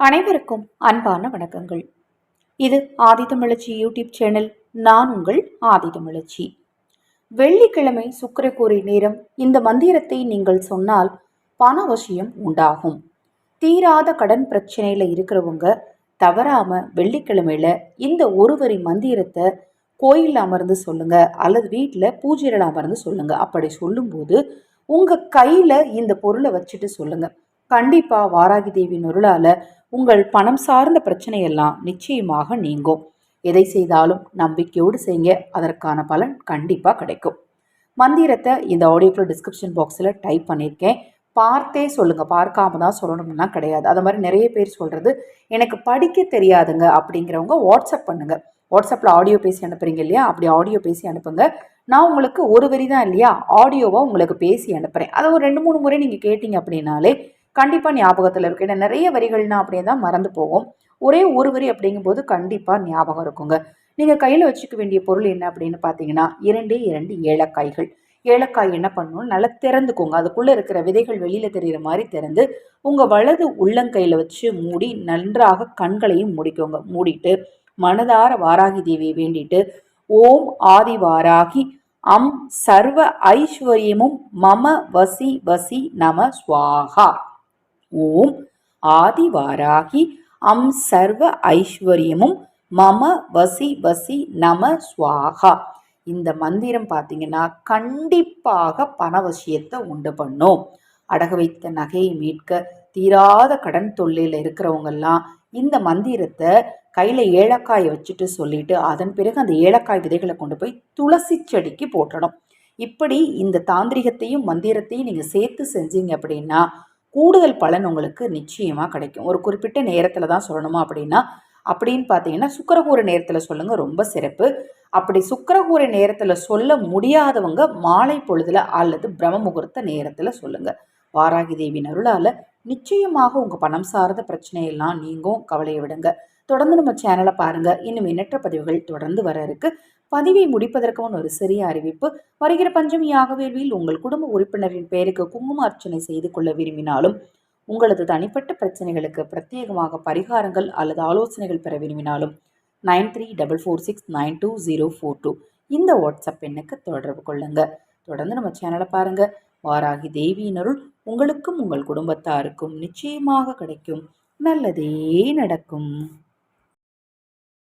அனைவருக்கும் அன்பான வணக்கங்கள். இது ஆதித்தமிழச்சி யூடியூப் சேனல் நான் உங்கள் ஆதித்தமிழச்சி வெள்ளிக்கிழமை சுக்கிரக்கூரை நேரம் இந்த மந்திரத்தை நீங்கள் சொன்னால் பண அவசியம் உண்டாகும். தீராத கடன் பிரச்சனையில் இருக்கிறவங்க தவறாம வெள்ளிக்கிழமையில இந்த ஒருவரி மந்திரத்தை கோயிலில் அமர்ந்து சொல்லுங்க அல்லது வீட்டில் பூஜையில் அமர்ந்து சொல்லுங்க. அப்படி சொல்லும்போது உங்கள் கையில் இந்த பொருளை வச்சுட்டு சொல்லுங்க. கண்டிப்பாக வாராகி தேவி நொருளால உங்கள் பணம் சார்ந்த பிரச்சனையெல்லாம் நிச்சயமாக நீங்கும். எதை செய்தாலும் நம்பிக்கையோடு செய்யுங்க. அதற்கான பலன் கண்டிப்பாக கிடைக்கும். மந்திரத்தை இந்த ஆடியோக்குள்ள டிஸ்கிரிப்ஷன் பாக்ஸில் டைப் பண்ணியிருக்கேன். பார்த்தே சொல்லுங்கள் பார்க்காம தான் சொல்லணும்னா கிடையாது. அது மாதிரி நிறைய பேர் சொல்கிறது எனக்கு படிக்க தெரியாதுங்க அப்படிங்கிறவங்க வாட்ஸ்அப் பண்ணுங்கள் வாட்ஸ்அப்பில் ஆடியோ பேசி அனுப்புகிறீங்க இல்லையா? அப்படி ஆடியோ பேசி அனுப்புங்க. நான் உங்களுக்கு ஒரு வரி தான் இல்லையா? ஆடியோவாக உங்களுக்கு பேசி அனுப்புகிறேன் அதை ஒரு ரெண்டு மூணு முறை நீங்கள் கேட்டிங்க அப்படின்னாலே கண்டிப்பாக ஞாபகத்தில் இருக்கும். ஏன்னா நிறைய வரிகள்னா அப்படியே தான் மறந்து போகும். ஒரே ஒரு வரி அப்படிங்கும்போது கண்டிப்பாக ஞாபகம் இருக்குங்க. நீங்கள் கையில் வச்சுக்க வேண்டிய பொருள் என்ன அப்படின்னு பார்த்தீங்கன்னா இரண்டே இரண்டு ஏலக்காய்கள். ஏலக்காய் என்ன பண்ணணும் நல்லா திறந்துக்கோங்க. அதுக்குள்ளே இருக்கிற விதைகள் வெளியில் தெரிகிற மாதிரி திறந்து உங்கள் வலது உள்ளங்கையில் வச்சு மூடி நன்றாக கண்களையும் மூடிக்கோங்க. மூடிட்டு மனதார வாராகி தேவியை வேண்டிட்டு ஓம் ஆதி வாராகி அம் சர்வ ஐஸ்வர்யமும் மம வசி வசி நம ஸ்வாகா. ஓம் ஆதிவாராகி அம் சர்வ ஐஸ்வர்யமும் மம வசி வசி நம சுவாகா. இந்த மந்திரம் பார்த்தீங்கன்னா கண்டிப்பாக பணவசியத்தை உண்டு பண்ணும். அடகு வைத்த நகையை மீட்க தீராத கடன் தொல்லையில் இருக்கிறவங்கெல்லாம் இந்த மந்திரத்தை கையில் ஏலக்காயை வச்சுட்டு சொல்லிட்டு அதன் பிறகு அந்த ஏலக்காய் விதைகளை கொண்டு போய் துளசி செடிக்கு போட்டணும். இப்படி இந்த தாந்திரிகத்தையும் மந்திரத்தையும் நீங்கள் சேர்த்து செஞ்சீங்க அப்படின்னா கூடுதல் பலன் உங்களுக்கு நிச்சயமாக கிடைக்கும். ஒரு குறிப்பிட்ட நேரத்தில் தான் சொல்லணுமா அப்படின்னா அப்படின்னு பார்த்தீங்கன்னா சுக்கரகூர நேரத்தில் சொல்லுங்கள் ரொம்ப சிறப்பு. அப்படி சுக்கரகூர நேரத்தில் சொல்ல முடியாதவங்க மாலை பொழுதில் அல்லது பிரம்ம முகூர்த்த நேரத்தில் சொல்லுங்கள் வாராகி தேவியின் அருளால் நிச்சயமாக உங்கள் பணம் சார்ந்த பிரச்சனையெல்லாம் நீங்கும் கவலையை விடுங்க. தொடர்ந்து நம்ம சேனலை பாருங்கள் இன்னும் எண்ணற்ற பதிவுகள் தொடர்ந்து வர இருக்கு. பதிவை முடிப்பதற்கு முன் ஒரு சிறிய அறிவிப்பு. வருகிற பஞ்சமி யாகவேள்வியில் உங்கள் குடும்ப உறுப்பினரின் பெயருக்கு குங்கும அர்ச்சனை செய்து கொள்ள விரும்பினாலும் உங்களது தனிப்பட்ட பிரச்சனைகளுக்கு பிரத்யேகமாக பரிகாரங்கள் அல்லது ஆலோசனைகள் பெற விரும்பினாலும் nine three double four six nine two zero four two இந்த வாட்ஸ்அப் எண்ணுக்கு தொடர்பு கொள்ளுங்க. தொடர்ந்து நம்ம சேனலை பாருங்க. வாராகி தேவியினருள் உங்களுக்கும் உங்கள் குடும்பத்தாருக்கும் நிச்சயமாக கிடைக்கும். நல்லதே நடக்கும்.